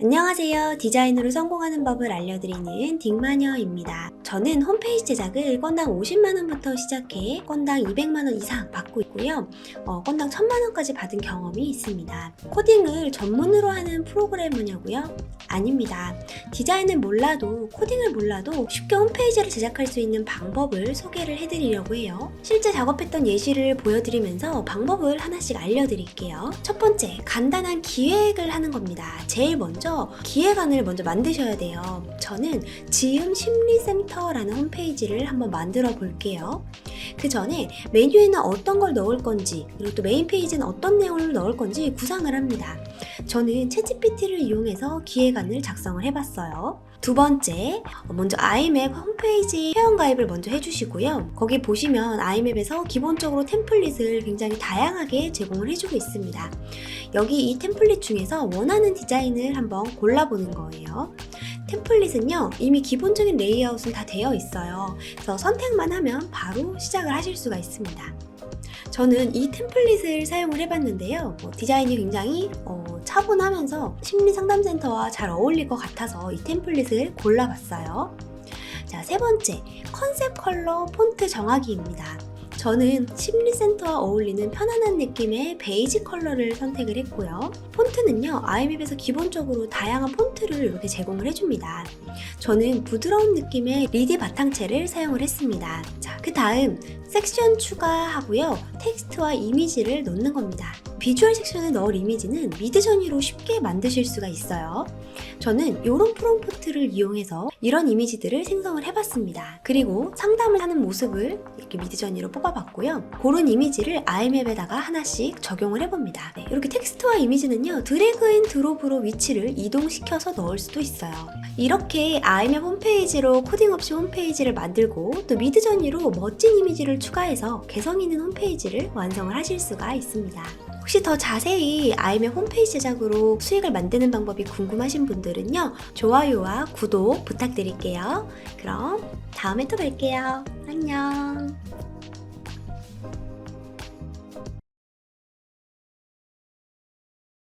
안녕하세요. 디자인으로 성공하는 법을 알려드리는 딩마녀입니다. 저는 홈페이지 제작을 건당 50만원부터 시작해 건당 200만원 이상 받고 있고요. 어, 건당 1000만원까지 받은 경험이 있습니다. 코딩을 전문으로 하는 프로그래머냐고요? 아닙니다. 디자인을 몰라도 코딩을 몰라도 쉽게 홈페이지를 제작할 수 있는 방법을 소개를 해드리려고 해요. 실제 작업했던 예시를 보여드리면서 방법을 하나씩 알려드릴게요. 첫 번째, 간단한 기획을 하는 겁니다. 제일 먼저 기획안을 먼저 만드셔야 돼요. 저는 지음 심리센터라는 홈페이지를 한번 만들어 볼게요. 그 전에 메뉴에는 어떤 걸 넣을 건지 그리고 또 메인 페이지는 어떤 내용을 넣을 건지 구상을 합니다. 저는 챗GPT를 이용해서 기획안을 작성을 해봤어요. 두 번째, 먼저 아이맵 홈페이지 회원가입을 먼저 해주시고요. 거기 보시면 아이맵에서 기본적으로 템플릿을 굉장히 다양하게 제공을 해주고 있습니다. 여기 이 템플릿 중에서 원하는 디자인을 한번 골라보는 거예요. 템플릿은요, 이미 기본적인 레이아웃은 다 되어 있어요. 그래서 선택만 하면 바로 시작을 하실 수가 있습니다. 저는 이 템플릿을 사용을 해봤는데요. 어, 디자인이 굉장히 어, 차분하면서 심리 상담센터와 잘 어울릴 것 같아서 이 템플릿을 골라봤어요. 자, 세 번째, 컨셉 컬러 폰트 정하기입니다. 저는 심리센터와 어울리는 편안한 느낌의 베이지 컬러를 선택을 했고요. 폰트는요, 아이맵에서 기본적으로 다양한 폰트를 이렇게 제공을 해줍니다. 저는 부드러운 느낌의 리디 바탕체를 사용을 했습니다. 자, 그 다음 섹션 추가하고요. 텍스트와 이미지를 넣는 겁니다. 비주얼 섹션에 넣을 이미지는 미드저니로 쉽게 만드실 수가 있어요. 저는 이런 프롬프트를 이용해서 이런 이미지들을 생성을 해봤습니다. 그리고 상담을 하는 모습을 이렇게 미드저니로 뽑아봤고요. 고른 이미지를 아이맵에다가 하나씩 적용을 해봅니다. 네, 이렇게 텍스트와 이미지는요, 드래그 앤 드롭으로 위치를 이동시켜서 넣을 수도 있어요. 이렇게 아이맵 홈페이지로 코딩 없이 홈페이지를 만들고 또 미드저니로 멋진 이미지를 추가해서 개성 있는 홈페이지를 완성을 하실 수가 있습니다. 혹시 더 자세히 아이맵 홈페이지 제작으로 수익을 만드는 방법이 궁금하신 분들은요, 좋아요와 구독 부탁드릴게요. 그럼 다음에 또 뵐게요. 안녕.